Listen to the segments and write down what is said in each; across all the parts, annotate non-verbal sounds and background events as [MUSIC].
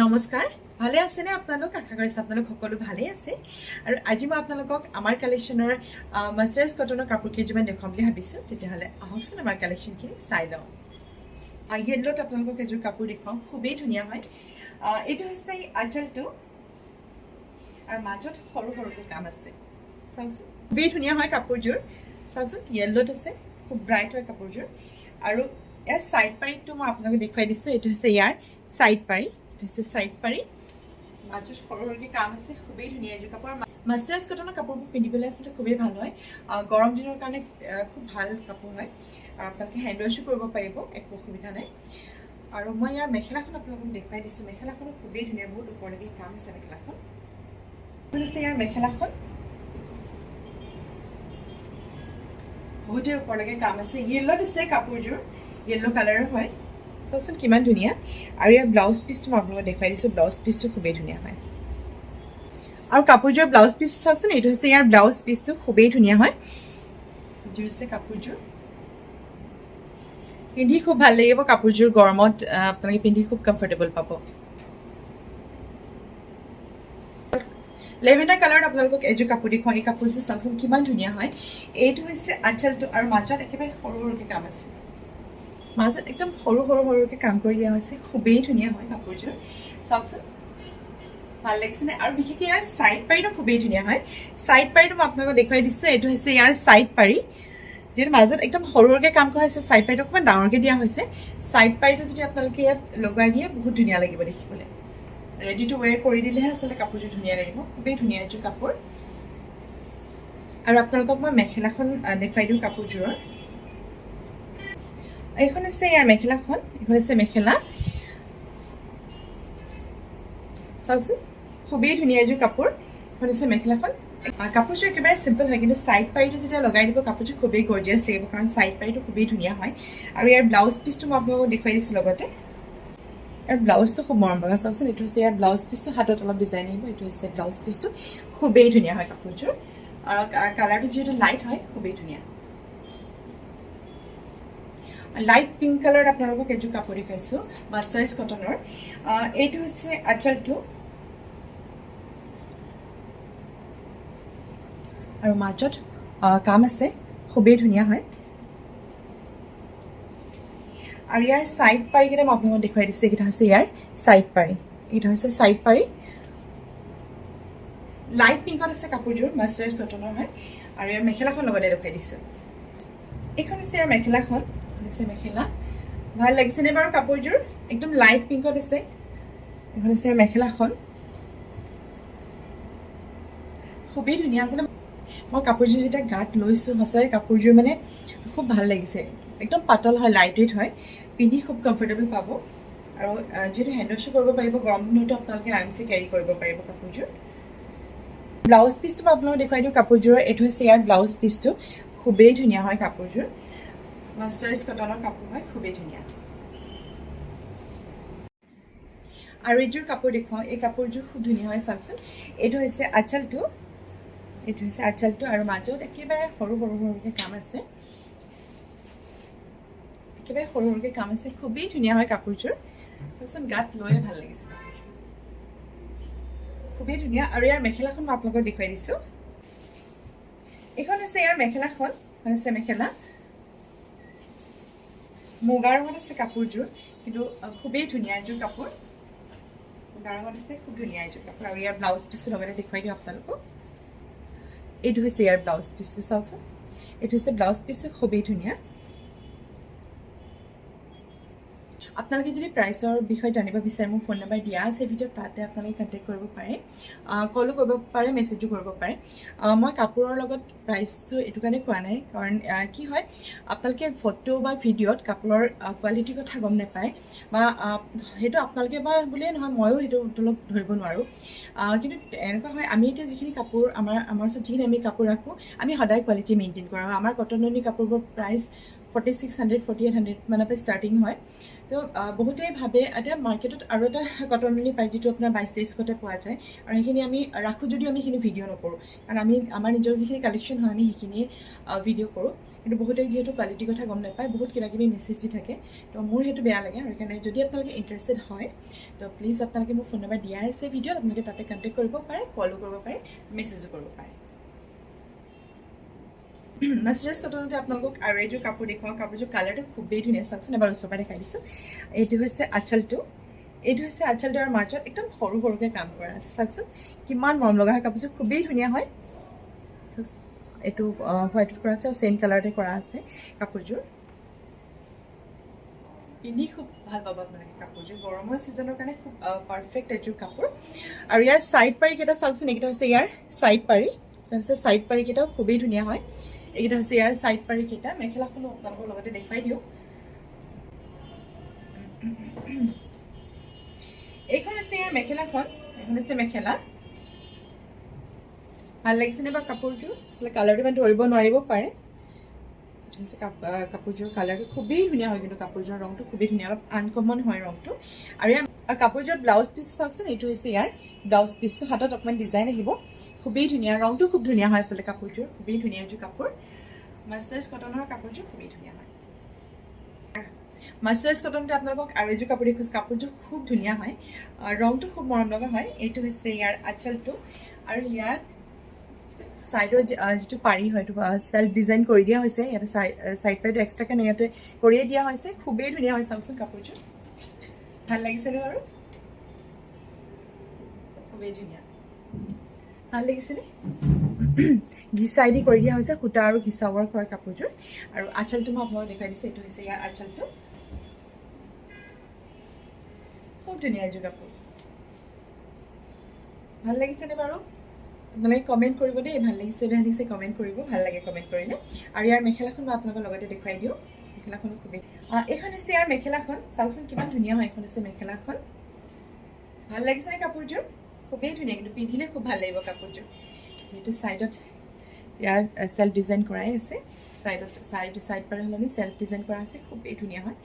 নমস্কাৰ, ভালে আছেনে আপোনালোক? আশা কৰিছোঁ আপোনালোক সকলো ভালেই আছে। আৰু আজি মই আপোনালোকক আমাৰ কালেকশ্যনৰ মাষ্টাৰ্ছ কটনৰ কাপোৰ কেইযোৰমান দেখুৱাম বুলি ভাবিছোঁ, তেতিয়াহ'লে আহকচোন আমাৰ কালেকশ্যনখিনি চাই লওঁ। য়েল্লত আপোনালোকক এযোৰ কাপোৰ দেখুৱাম, খুবেই ধুনীয়া হয়। এইটো হৈছে আঁচলটো। আৰু মাজত সৰু সৰুকৈ কাম আছে। চাওকচোন খুবেই ধুনীয়া হয় কাপোৰযোৰ। চাওকচোন য়েল্লত আছে, খুব ব্ৰাইট হয় কাপোৰযোৰ। আৰু ইয়াৰ ছাইড পাৰিটো মই আপোনালোকক দেখুৱাই দিছোঁ, এইটো হৈছে ইয়াৰ ছাইড পাৰি। হৈছে ছাইড পাৰি মাজত সৰু সৰুকৈ কাম আছে খুবেই ধুনীয়া এযোৰ কাপোৰ। মাষ্টাৰ্ছ কটনৰ কাপোৰবোৰ পিন্ধিবলৈ আচলতে খুবেই ভালো হয়। গৰম দিনৰ কাৰণে খুব ভালো কাপোৰ হয়। আৰু আপোনালোকে হেণ্ড ৱাছো কৰিব পাৰিব একো অসুবিধা নাই। আৰু মই ইয়াৰ মেখেলাখন আপোনালোকক দেখুৱাই দিছোঁ। মেখেলাখনো খুবেই ধুনীয়া বহুত ওপৰলৈকে কাম আছে মেখেলাখন। হৈছে ইয়াৰ মেখেলাখন? বহুতেই ওপৰলৈকে কাম আছে। য়েল্ল' দিছে কাপোৰযোৰ। য়েল্ল' কালাৰৰ হয়। চাওকচোন কিমান ধুনীয়া। আৰু ইয়াৰ ব্লাউজ পিচটো মই আপোনালোকক দেখুৱাই দিছোঁ। ব্লাউজ পিচটো খুবেই ধুনীয়া হয়। আৰু কাপোৰযোৰ ব্লাউজ পিচ চাওকচোন এইটো হৈছে ইয়াৰ ব্লাউজ পিচটো খুবেই ধুনীয়া হয়। এইটো হৈছে কাপোৰযোৰ। পিন্ধি খুব ভাল লাগিব কাপোৰযোৰ গৰমত আপোনালোকে পিন্ধি খুব কমফৰ্টেবল পাব। লেভেণ্ডাৰ কালাৰত আপোনালোকক এযোৰ কাপোৰ দেখুৱাওঁ। এই কাপোৰযোৰ চাওকচোন কিমান ধুনীয়া হয়। এইটো হৈছে আঁচলটো আৰু মাজত একেবাৰে সৰু সৰুকৈ কাম আছে। মাজত একদম সৰু সৰু সৰুকৈ কাম কৰি দিয়া হৈছে, খুবেই ধুনীয়া হয় কাপোৰযোৰ। চাওকচোন, ভালো লাগিছেনে আৰু বিশেষকৈ ইয়াৰ ছাইড পাৰিটো খুবেই ধুনীয়া হয়। ছাইড পাৰিটো মই আপোনালোকক দেখুৱাই দিছোঁ, এইটো হৈছে ইয়াৰ ছাইড পাৰি যিহেতু মাজত একদম সৰু কাম কৰা হৈছে ছাইড পাৰিটো অকণমান ডাঙৰকৈ দিয়া হৈছে। ছাইড পাৰিটো যদি আপোনালোকে ইয়াত লগাই দিয়ে, বহুত ধুনীয়া লাগিব দেখিবলৈ। ৰেডি টু ৱেৰ কৰি দিলেহে আচলতে কাপোৰযোৰ ধুনীয়া লাগিব। খুবেই ধুনীয়া এযোৰ কাপোৰ। আৰু আপোনালোকক মই মেখেলাখন দেখুৱাই দিওঁ কাপোৰযোৰৰ। এইখন হৈছে ইয়াৰ মেখেলাখন, এইখন হৈছে মেখেলা। চাওকচোন, খুবেই ধুনীয়া এযোৰ কাপোৰ। এইখন হৈছে মেখেলাখন। কাপোৰযোৰ একেবাৰে চিম্পল হয়, কিন্তু ছাইড পাৰিটো যেতিয়া লগাই দিব, কাপোৰযোৰ খুবেই গৰ্জিয়াছ লাগিব, কাৰণ ছাইড পাৰিটো খুবেই ধুনীয়া হয়। আৰু ইয়াৰ ব্লাউজ পিচটো মই আপোনালোকক দেখুৱাই দিছোঁ লগতে। আৰু ব্লাউজটো খুব মৰম লগা চাওকচোন, এইটো হৈছে ইয়াৰ ব্লাউজ পিচটো হাতত অলপ ডিজাইন আহিব, এইটো হৈছে ব্লাউজ পিচটো খুবেই ধুনীয়া হয় কাপোৰযোৰ। আৰু কালাৰটো যিহেতু লাইট হয়, খুবেই ধুনীয়া। লাইট পিংক কালাৰত আপোনালোকক এইযোৰ কাপোৰ দেখুৱাইছোঁ মাষ্টাৰ্ছ কটনৰ এইটো হৈছে আঁচলটো আৰু মাজত কাম আছে, খুবেই ধুনীয়া হয়। আৰু ইয়াৰ ছাইড পাৰিকেইটা মই আপোনালোকক দেখুৱাই দিছোঁ, এইকেইটা হৈছে ইয়াৰ ছাইড পাৰি। এইকেইটা হৈছে ছাইড পাৰি। লাইট পিংকত আছে কাপোৰযোৰ মাষ্টাৰ্ছ কটনৰ হয়। আৰু ইয়াৰ মেখেলাখন লগতে দেখুৱাই দিছোঁ। এইখন হৈছে ইয়াৰ মেখেলাখন। এইখন মেখেলা। ভালো লাগিছেনে বাৰু কাপোৰযোৰ? একদম লাইট পিংকত আছে। হৈছে ইয়াৰ মেখেলাখন। খুবেই ধুনীয়া আছিলে মই কাপোৰযোৰ যেতিয়া গাত লৈছোঁ সঁচাকৈ কাপোৰযোৰ মানে খুব ভালো লাগিছে। একদম পাতল হয় লাইট ৱেইট হয়। পিন্ধি খুব কমফৰ্টেবল পাব। আৰু যিহেতু হেণ্ড ৱাছো কৰিব পাৰিব, গৰম দিনতো আপোনালোকে আৰামছে কেৰি কৰিব পাৰিব কাপোৰযোৰ। ব্লাউজ পিচটো মই আপোনালোকক দেখুৱাই দিওঁ, কাপোৰযোৰৰ, এইটো হৈছে ইয়াৰ ব্লাউজ পিচটো খুবেই ধুনীয়া হয় কাপোৰযোৰ। মাষ্টাৰ্ছ কটনৰ কাপোৰ হয়, খুবেই ধুনীয়া। আৰু এইযোৰ কাপোৰ দেখুৱাওঁ, এই কাপোৰযোৰ খুব ধুনীয়া হয়, চাওকচোন। এইটো হৈছে আঁচলটো, এইটো হৈছে আঁচলটো আৰু মাজত একেবাৰে সৰু সৰু, সৰুকৈ কাম আছে। একেবাৰে সৰু, সৰুকৈ কাম আছে, খুবেই ধুনীয়া হয় কাপোৰযোৰ। চাওকচোন, গাত লৈয়ে ভালো লাগিছে। খুবেই ধুনীয়া আৰু ইয়াৰ মেখেলাখন মই আপোনালোকক দেখুৱাই দিছোঁ। এইখন হৈছে ইয়াৰ মেখেলাখন হৈছে মেখেলা। মুগা ৰঙত আছে কাপোৰযোৰ, কিন্তু খুবেই ধুনীয়া এযোৰ কাপোৰ। মুগা ৰঙত আছে, খুব ধুনীয়া এযোৰ কাপোৰ। আৰু ইয়াৰ ব্লাউজ পিচটো লগতে দেখুৱাই দিওঁ আপোনালোকক। এইটো হৈছে ইয়াৰ ব্লাউজ পিচটো চাওকচোন। এইটো হৈছে ব্লাউজ পিচটো খুবেই ধুনীয়া। আপোনালোকে যদি প্ৰাইচৰ বিষয়ে জানিব বিচাৰে, মোৰ ফোন নম্বৰ দিয়া আছে, ভিডিঅ'ত তাতে আপোনালোকে কণ্টেক্ট কৰিব পাৰে। কলো কৰিব পাৰে মেছেজো কৰিব পাৰে। মই কাপোৰৰ লগত প্ৰাইচটো এইটো কাৰণে কোৱা নাই, কাৰণ কি হয়, আপোনালোকে ফটো বা ভিডিঅ'ত কাপোৰৰ কোৱালিটিৰ কথা গম নাপায়, বা সেইটো আপোনালোকে বা বুলিয়ে নহয়, ময়ো সেইটো অলপ ধৰিব নোৱাৰোঁ। কিন্তু এনেকুৱা হয়, আমি এতিয়া যিখিনি কাপোৰ আমাৰ আমাৰ ওচৰত যিখিনি আমি কাপোৰ ৰাখোঁ, আমি সদায় কোৱালিটি মেইনটেইন কৰোঁ আমাৰ কটননি কাপোৰবোৰ price forty six hundred forty eight hundred মানৰ পৰা ষ্টাৰ্টিং হয়। তো বহুতেই ভাবে, এতিয়া মাৰ্কেটত আৰু এটা কটন মিলি পায় যিটো আপোনাৰ বাইছ তেইছশতে পোৱা যায়। আৰু সেইখিনি আমি ৰাখোঁ যদিও আমি সেইখিনি ভিডিঅ' নকৰোঁ। কাৰণ আমি, আমাৰ নিজৰ যিখিনি কালেকশ্যন হয়, আমি সেইখিনিয়ে ভিডিঅ' কৰোঁ। কিন্তু বহুতেই যিহেতু কোৱালিটিৰ কথা গম নাপায়, বহুত কিবা কিবি মেছেজ দি থাকে। তো, মোৰ সেইটো বেয়া লাগে। আৰু সেইকাৰণে যদি আপোনালোকে ইণ্টাৰেষ্টেড হয়, তো প্লিজ আপোনালোকে মোৰ ফোন নম্বৰ দিয়াই আছে ভিডিঅ'ত আপোনালোকে তাতে কণ্টেক্ট কৰিব পাৰে কলো কৰিব পাৰে মেছেজো কৰিব পাৰে। [CLEARS THROAT] মাষ্টাৰ্ছ কটনতে আপোনালোকক আৰু এযোৰ কাপোৰ দেখুৱাওঁ কাপোৰযোৰ কালাৰটো খুবেই ধুনীয়া চাওকচোন এবাৰ ওচৰৰ পৰা দেখাই দিছোঁ। এইটো হৈছে আঁচলটো। এইটো হৈছে আঁচলটো আৰু মাজত একদম সৰু সৰুকৈ কাম কৰা আছে চাওকচোন। কিমান মৰম লগা হয় কাপোৰযোৰ খুবেই ধুনীয়া হয়। চাওকচোন এইটো হোৱাইটত কৰা আছে আৰু ছেইম কালাৰতে কৰা আছে কাপোৰযোৰ। পিন্ধি খুব ভালো পাব আপোনালোকে কাপোৰযোৰ। গৰমৰ ছিজনৰ কাৰণে খুব পাৰফেক্ট এযোৰ কাপোৰ। আৰু ইয়াৰ ছাইড পাৰিকেইটা চাওকচোন এইকেইটা হৈছে ইয়াৰ ছাইড পাৰি। তাৰপিছত ছাইড পাৰিকেইটাও খুবেই ধুনীয়া হয়। এইকেইটা হৈছে ইয়াৰ ছাইড পাৰিকেইটা মেখেলাখনো আপোনালোকৰ লগতে দেখুৱাই দিওঁ এইখন আছে ইয়াৰ মেখেলাখন। এইখন আছে মেখেলা। ভালো লাগিছেনে বাৰু কাপোৰযোৰ? আচলতে কালাৰটো ইমান ধৰিব নোৱাৰিব পাৰে। হৈছে কাপোৰযোৰ কালাৰটো খুবেই ধুনীয়া হয় কিন্তু কাপোৰযোৰৰ ৰংটো খুবেই ধুনীয়া। অলপ আনকমন হয় ৰংটো। আৰু ইয়াৰ আৰু কাপোৰযোৰ ব্লাউজ পিচ চাওকচোন, এইটো হৈছে ইয়াৰ ব্লাউজ পিচটো হাতত অকণমান ডিজাইন আহিব। খুবেই ধুনীয়া, ৰংটো খুব ধুনীয়া হয় আচলতে কাপোৰযোৰ খুবেই ধুনীয়া এযোৰ কাপোৰ। মাষ্টাৰ্ছ কটনৰ কাপোৰযোৰ খুবেই ধুনীয়া হয়। মাষ্টাৰ্ছ কটনতে আপোনালোকক আৰু এযোৰ কাপোৰ দেখুৱাইছোঁ কাপোৰযোৰ খুব ধুনীয়া হয়। ৰংটো খুব মৰম লগা হয়। এইটো হৈছে ইয়াৰ আঁচলটো। আৰু ইয়াত ছাইডৰ যিটো পাৰি হয়, এইটো চেল্ফ ডিজাইন কৰি দিয়া হৈছে। ইয়াতে ছাইড পাৰিটো এক্সট্ৰাকৈ ইয়াতে কৰিয়ে দিয়া হৈছে। খুবেই ধুনীয়া হয়, চাওকচোন কাপোৰযোৰ ভালো লাগিছেনে বাৰু? খুবেই ধুনীয়া। ভালো লাগিছেনে? [CLEARS THROAT] ঘিচাই দি কৰি দিয়া হৈছে সূতা আৰু ঘিচা ৱৰ্ক হয় কাপোৰযোৰ। আৰু আঁচলটো মই আপোনালোকক দেখুৱাই দিছোঁ এইটো হৈছে ইয়াৰ আঁচলটো। খুব ধুনীয়া এযোৰ কাপোৰ। ভালো লাগিছেনে বাৰু? আপোনালোকে কমেণ্ট কৰিব দেই ভালো লাগিছে বেয়া লাগিছে কমেণ্ট কৰিব ভালো লাগে কমেণ্ট কৰিলে। আৰু ইয়াৰ মেখেলাখন মই আপোনালোকৰ লগতে দেখুৱাই দিওঁ। মেখেলাখনো খুবেই। এইখন হৈছে ইয়াৰ মেখেলাখন। চাওকচোন কিমান ধুনীয়া হয় এইখন হৈছে মেখেলাখন। ভালো লাগিছেনে কাপোৰযোৰ? খুবেই ধুনীয়া, কিন্তু পিন্ধিলে খুব ভালো লাগিব কাপোৰযোৰ। যিহেতু ছাইডত ইয়াৰ চেল্ফ ডিজাইন কৰাই আছে। ছাইডত ছাইড ছাইড পাৰে সলনি চেল্ফ ডিজাইন কৰা আছে। খুবেই ধুনীয়া হয়।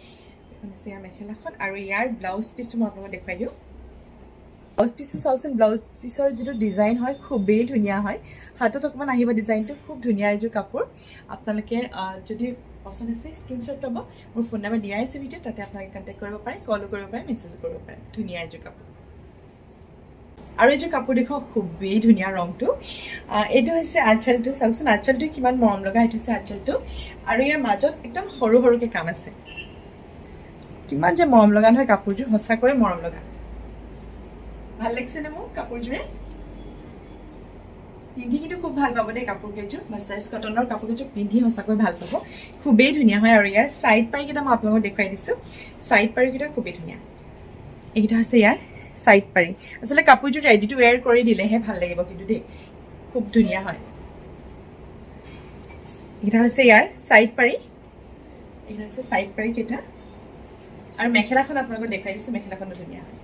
এইখন আছে ইয়াৰ মেখেলাখন। আৰু ইয়াৰ ব্লাউজ পিচটো মই আপোনালোকক দেখুৱাই দিওঁ। ব্লাউজ পিচটো চাওকচোন ব্লাউজ পিচৰ যিটো ডিজাইন হয়, খুবেই ধুনীয়া হয়। হাতত অকণমান আহিব ডিজাইনটো খুব ধুনীয়া এযোৰ কাপোৰ। আপোনালোকে যদি পচন্দ আছে স্ক্ৰীনশ্বট ল'ব মোৰ ফোন নাম্বাৰ দিয়াই আছে ভিডিঅ'ত, তাতে আপোনালোকে কণ্টেক্ট কৰিব পাৰে কলো কৰিব পাৰে মেছেজো কৰিব পাৰে। ধুনীয়া এযোৰ কাপোৰ। আৰু এযোৰ কাপোৰ দেখুৱাওক, খুবেই ধুনীয়া ৰংটো। এইটো হৈছে আঁচলটো। চাওকচোন, আঁচলটো কিমান মৰম লগা, এইটো হৈছে আঁচলটো। আৰু ইয়াৰ মাজত একদম সৰু সৰুকৈ কাম আছে। কিমান যে মৰম লগা নহয়, কাপোৰযোৰ সঁচাকৈয়ে মৰম লগা। ভালো লাগিছেনে মোক কাপোৰযোৰে? পিন্ধি কিন্তু খুব ভালো পাব দেই কাপোৰ কেইযোৰ মাষ্টাৰ্ছ কটনৰ কাপোৰ কেইযোৰ পিন্ধি সঁচাকৈ ভালো পাব। খুবেই ধুনীয়া হয় আৰু ইয়াৰ ছাইড পাৰিকেইটা মই আপোনালোকক দেখুৱাই দিছোঁ। ছাইড পাৰিকেইটা খুবেই ধুনীয়া। এইকেইটা হৈছে ইয়াৰ ছাইড পাৰি। আচলতে কাপোৰযোৰ ৰেডি টু ৱেৰ কৰি দিলেহে ভালো লাগিব কিন্তু দেই। খুব ধুনীয়া হয়। এইকেইটা হৈছে ইয়াৰ ছাইড পাৰি। এইকেইটা হৈছে ছাইড পাৰি কেইটা আৰু মেখেলাখন আপোনালোকক দেখুৱাই দিছোঁ, মেখেলাখনো ধুনীয়া হয়।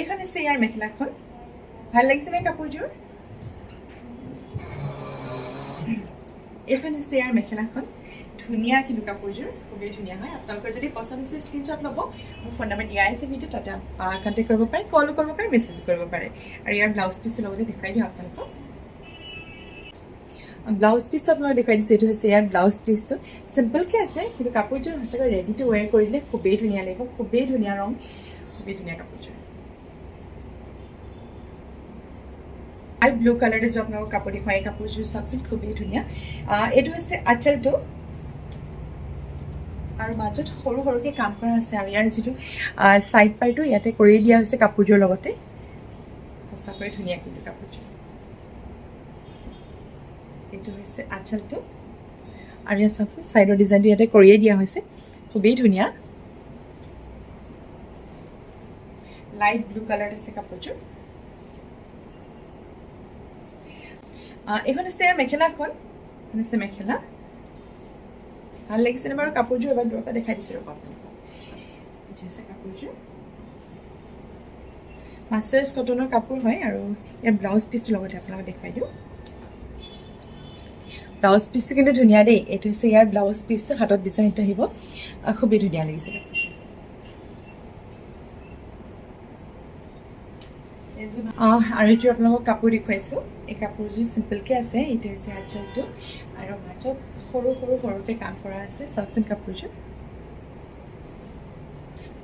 এইখন হৈছে ইয়াৰ মেখেলাখন ভালো লাগিছেনে কাপোৰযোৰ এইখন হৈছে ইয়াৰ মেখেলাখন ধুনীয়া কিন্তু কাপোৰযোৰ খুবেই ধুনীয়া হয়। আপোনালোকৰ যদি পচন্দ হৈছে স্ক্ৰীনশ্বট ল'ব। মোৰ ফোন নম্বৰ দিয়া আছে ভিডিঅ' তাতে কণ্টেক্ট কৰিব পাৰে কলো কৰিব পাৰে মেছেজ কৰিব পাৰে। আৰু ইয়াৰ ব্লাউজ পিচটোৰ লগতে দেখুৱাই দিওঁ আপোনালোকক। ব্লাউজ পিচটো আপোনালোক দেখুৱাই দিছোঁ, এইটো হৈছে ইয়াৰ ব্লাউজ পিচটো চিম্পলকৈ আছে, কিন্তু কাপোৰযোৰ সঁচাকৈ ৰেডি টু ৱেৰ কৰি দিলে খুবেই ধুনীয়া লাগিব, খুবেই ধুনীয়া ৰং, খুবেই ধুনীয়া কাপোৰযোৰ লাইট ব্লু কালাৰে যে আপোনালোকক কাপোৰ দেখুৱাই এই কাপোৰযোৰ চাওকচোন খুবেই ধুনীয়া। এইটো হৈছে আঁচলটো আৰু মাজত সৰু সৰুকৈ কাম কৰা আছে আৰু ইয়াৰ যিটো ছাইড পাৰ্টটো ইয়াতে কৰিয়ে দিয়া হৈছে কাপোৰযোৰ লগতে। সঁচাকৈ ধুনীয়া কিন্তু কাপোৰযোৰ। এইটো হৈছে আঁচলটো আৰু ইয়াত চাওকচোন ছাইডৰ ডিজাইনটো ইয়াতে কৰিয়ে দিয়া হৈছে। খুবেই ধুনীয়া। লাইট ব্লু কালাৰত আছে কাপোৰযোৰ আহ, এইখন ইয়াৰ মেখেলাখন এইখন হৈছে মেখেলা। ভালো লাগিছেনে বাৰু কাপোৰযোৰ এবাৰ দূৰৰ পৰা দেখাই দিছোঁ ৰ'ব আপোনালোকক কাপোৰযোৰ মাষ্টাৰ্ছ কটনৰ কাপোৰ হয় আৰু ইয়াৰ ব্লাউজ পিচটোৰ লগতে আপোনালোকক দেখুৱাই দিওঁ। ব্লাউজ পিচটো কিন্তু ধুনীয়া দেই। এইটো হৈছে ইয়াৰ ব্লাউজ পিচটো হাতত ডিজাইনটো আহিব। খুবেই ধুনীয়া লাগিছে এইযোৰ আহ, আৰু এইটো আপোনালোকক কাপোৰ দেখুৱাইছোঁ। এই কাপোৰযোৰ চিম্পলকৈ আছে, এইটো হৈছে আঁচলটো আৰু মাজত সৰু সৰু, সৰুকৈ কাম কৰা আছে চাওকচোন কাপোৰযোৰ।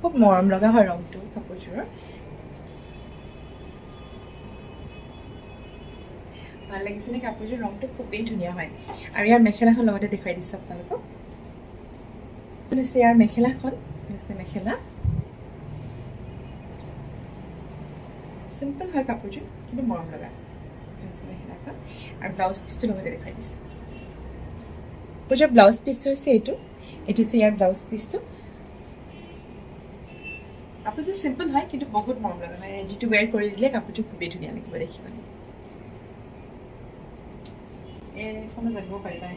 খুব মৰম লগা হয় ৰংটো কাপোৰযোৰৰ। ভালো লাগিছেনে কাপোৰযোৰ? ৰংটো খুবেই ধুনীয়া হয়। আৰু ইয়াৰ মেখেলাখন লগতে দেখুৱাই দিছোঁ আপোনালোকক। ইয়াৰ মেখেলাখন। হৈছে মেখেলা। চিম্পল হয় কাপোৰযোৰ কিন্তু মৰম লগা। হৈছে আৰু ব্লাউজ পিচটো লগতে দেখুৱাই দিছোঁ কাপোৰযোৰ ব্লাউজ পিচটো হৈছে এইটো এইটো হৈছে ইয়াৰ ব্লাউজ পিচটো কাপোৰযোৰ চিম্পল হয়, কিন্তু বহুত মৰম লগা হয় ৰেডি টু ৱেৰ কৰি দিলে কাপোৰযোৰ খুবেই ধুনীয়া লাগিব দেখিবলৈ এইখনো জানিব পাৰিবা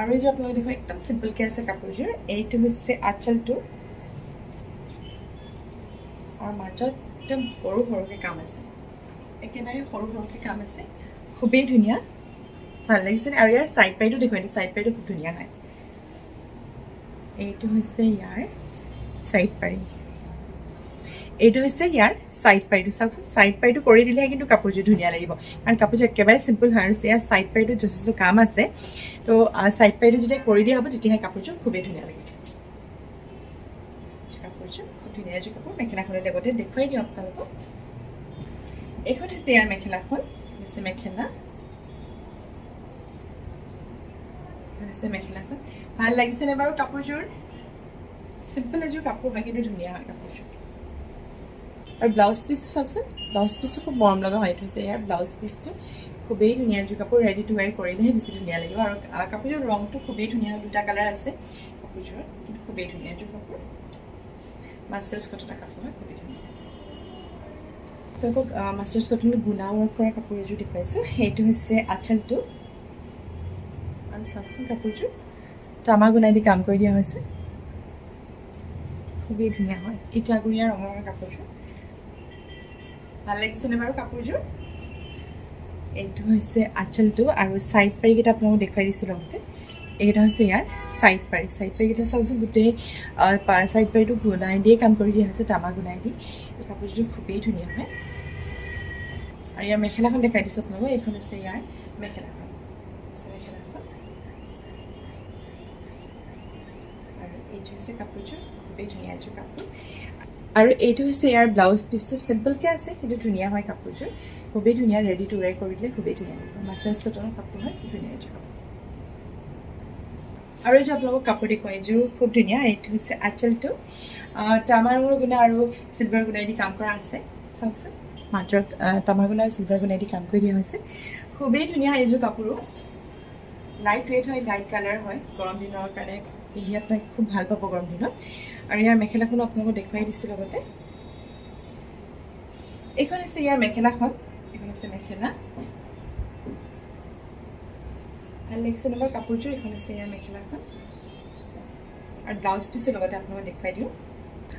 আৰু এইযোৰ আপোনালোকে দেখুৱাই একদম চিম্পলকৈ আছে কাপোৰযোৰ, এইটো হৈছে আঁচলটো আৰু মাজত একদম সৰু সৰুকৈ কাম আছে। একেবাৰে সৰু সৰুকৈ কাম আছে। খুবেই ধুনীয়া। ভালো লাগিছে? আৰু ইয়াৰ ছাইড পাইটো দেখুৱাই দিওঁ ছাইড পাইটো খুব ধুনীয়া হয়। এইটো হৈছে ইয়াৰ ছাইড পাৰি। এইটো হৈছে ইয়াৰ ছাইড পাইটো চাওকচোন ছাইড পাইটো কৰি দিলেহে কিন্তু কাপোৰযোৰ ধুনীয়া লাগিব। কাৰণ কাপোৰযোৰ একেবাৰে চিম্পল হয় আৰু ইয়াৰ ছাইড পাইটোত যথেষ্ট কাম আছে। তো ছাইড পাইটো যেতিয়া কৰি দিয়া হ'ব, তেতিয়াহে কাপোৰযোৰ খুবেই ধুনীয়া লাগিব। কাপোৰযোৰ খুব ধুনীয়া এযোৰ কাপোৰ। মেখেলাখনৰ লগতে দেখুৱাই দিওঁ আপোনালোকক। এইখন হৈছে মেখেলাখন। হৈছে মেখেলা। হৈছে মেখেলাখন। ভালো লাগিছেনে বাৰু কাপোৰযোৰ? চিম্পল এযোৰ কাপোৰ হয়, কিন্তু ধুনীয়া হয় কাপোৰযোৰ। আৰু ব্লাউজ পিচটো চাওকচোন ব্লাউজ পিচটো খুব মৰম লগা হয় এইটো হৈছে ইয়াৰ ব্লাউজ পিচটো খুবেই ধুনীয়া এযোৰ কাপোৰ ৰেডি টু ৱেৰ কৰিলেহে বেছি ধুনীয়া লাগিব আৰু কাপোৰযোৰ ৰংটো খুবেই ধুনীয়া দুটা কালাৰ আছে কাপোৰযোৰত কিন্তু খুবেই ধুনীয়া এযোৰ কাপোৰ মাষ্টাৰ্ছ কটনৰ কাপোৰ হয়, খুবেই ধুনীয়া। তেওঁলোকক মাষ্টাৰ্ছ কটনৰ গুণা ৱৰ্ক কৰা কাপোৰ এযোৰ দেখুৱাইছোঁ সেইটো হৈছে আঁচলটো আৰু চাওকচোন কাপোৰযোৰ তামা গুণাই দি কাম কৰি দিয়া হৈছে খুবেই ধুনীয়া হয়। ইটাগুৰিয়া ৰঙৰ কাপোৰযোৰ ভালো লাগিছেনে বাৰু কাপোৰযোৰ? এইটো হৈছে আঁচলটো আৰু ছাইড পাৰিকেইটা আপোনালোকক দেখুৱাই দিছোঁ লগতে। এইকেইটা হৈছে ইয়াৰ ছাইড পাৰি। ছাইড পাৰিকেইটা চাওকচোন, গোটেই ছাইড পাৰিটো গুণাই দিয়ে, কাম কৰি দিয়া হৈছে, তামা গুণাই দি। এই কাপোৰযোৰ খুবেই ধুনীয়া, হয়? আৰু ইয়াৰ মেখেলাখন দেখাই দিছোঁ আপোনালোকক। এইখন হৈছে ইয়াৰ মেখেলাখন। মেখেলাখন। আৰু এইটো হৈছে কাপোৰযোৰ। খুবেই ধুনীয়া এযোৰ কাপোৰ। আৰু এইটো হৈছে ইয়াৰ ব্লাউজ পিচটো চিম্পলকৈ আছে, কিন্তু ধুনীয়া হয় কাপোৰযোৰ। খুবেই ধুনীয়া ৰেডি টু ৱেৰ কৰি দিলে খুবেই ধুনীয়া লাগিব মাষ্টাৰ্ছ কটনৰ কাপোৰ হয় ধুনীয়া কাপোৰ আৰু এইযোৰ আপোনালোকক কাপোৰ দেখুৱাই, এইযোৰ খুব ধুনীয়া, এইটো হৈছে আঁচলটো। তামাৰ গুণা আৰু চিলভাৰ গুণাই দি কাম কৰা আছে। চাওকচোন। মাজত তামাৰ গুণা আৰু চিলভাৰ গুণাই দি কাম কৰি দিয়া হৈছে। খুবেই ধুনীয়া এইযোৰ কাপোৰো। লাইট ৱেইট হয় লাইট কালাৰ হয়। গৰম দিনৰ কাৰণে পিন্ধি আপোনাক খুব ভালো পাব গৰম দিনত। আৰু ইয়াৰ মেখেলাখনো আপোনালোকক দেখুৱাই দিছোঁ লগতে। এইখন হৈছে ইয়াৰ মেখেলাখন। এইখন হৈছে মেখেলা। ভালো লাগিছে নম্বৰ কাপোৰযোৰ এইখন হৈছে ইয়াৰ মেখেলাখন। আৰু ব্লাউজ পিচটোৰ লগতে আপোনালোকক দেখুৱাই দিওঁ।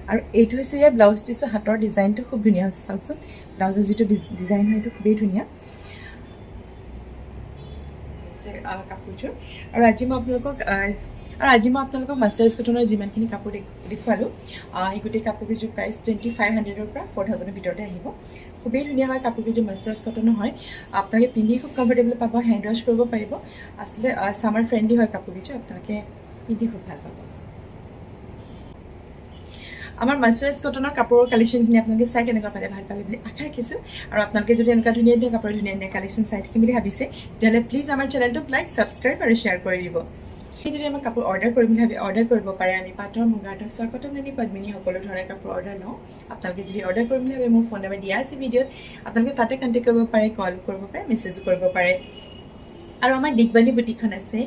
আৰু এইটো হৈছে ইয়াৰ ব্লাউজ পিচৰ হাতৰ ডিজাইনটো খুব ধুনীয়া হৈছে, চাওকচোন। ব্লাউজৰ যিটো ডিজাইন হয় সেইটো খুবেই ধুনীয়া। কাপোৰযোৰ। আৰু আজি মই আপোনালোকক আৰু আজি মই আপোনালোকক মাষ্টাৰ্ছ কটনৰ যিমানখিনি কাপোৰ দেখ- দেখুৱালোঁ আহ, এই গোটেই কাপোৰকেইযোৰ প্ৰাইচ টুৱেণ্টি ফাইভ হাণ্ড্ৰেডৰ পৰা ফ'ৰ থাউজেণ্ডৰ ভিতৰতে আহিব। খুবেই ধুনীয়া হয় কাপোৰকেইযোৰ মাষ্টাৰ্ছ কটনৰ হয়। আপোনালোকে পিন্ধি খুব কমফৰ্টেবল পাব হেণ্ড ৱাছ কৰিব পাৰিব। আচলতে ছামাৰ ফ্ৰেণ্ডলি হয় কাপোৰকেইযোৰ আপোনালোকে পিন্ধি খুব ভালো পাব। আমাৰ মাষ্টাৰ্ছ কটনৰ কাপোৰৰ কালেকশ্যনখিনি আপোনালোকে চাই কেনেকুৱা পালে ভালো পালে বুলি আশা ৰাখিছোঁ। আৰু আপোনালোকে যদি এনেকুৱা ধুনীয়া ধুনীয়া কাপোৰৰ ধুনীয়া ধুনীয়া কালেকশ্যন চাই থাকিম বুলি ভাবিছে তেতিয়াহ'লে প্লিজ আমাৰ চেনেলটোক লাইক ছাবস্ক্ৰাইব আৰু শ্বেয়াৰ কৰি দিব। যদি আমাৰ কাপোৰ অৰ্ডাৰ কৰিম বুলি ভাবি অৰ্ডাৰ কৰিব পাৰে। আমি পাটৰ, মুগাৰ টচৰ কটন আনি পদ্মিনী সকলো ধৰণৰ কাপোৰ অৰ্ডাৰ লওঁ। আপোনালোকে যদি অৰ্ডাৰ কৰিম বুলি ভাবে, মোৰ ফোন নম্বৰ দিয়া আছে ভিডিঅ'ত। আপোনালোকে তাতে কণ্টেক্ট কৰিব পাৰে কল কৰিব পাৰে মেছেজো কৰিব পাৰে। আৰু আমাৰ দিগবাণী বুটিকখন আছে,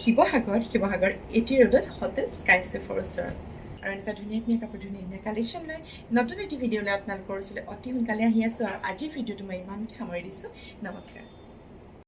শিৱসাগৰত, শিৱসাগৰ এটি ৰোডত হোটেল স্কাই চেফৰ ওচৰত। আৰু এনেকুৱা ধুনীয়া ধুনীয়া কাপোৰ, ধুনীয়া ধুনীয়া কালেকশ্যন লৈ নতুন এটি ভিডিঅ' লৈ আপোনালোকৰ ওচৰলৈ অতি সোনকালে আহি আছোঁ আৰু আজিৰ ভিডিঅ'টো মই ইমানতে সামৰি দিছোঁ। নমস্কাৰ।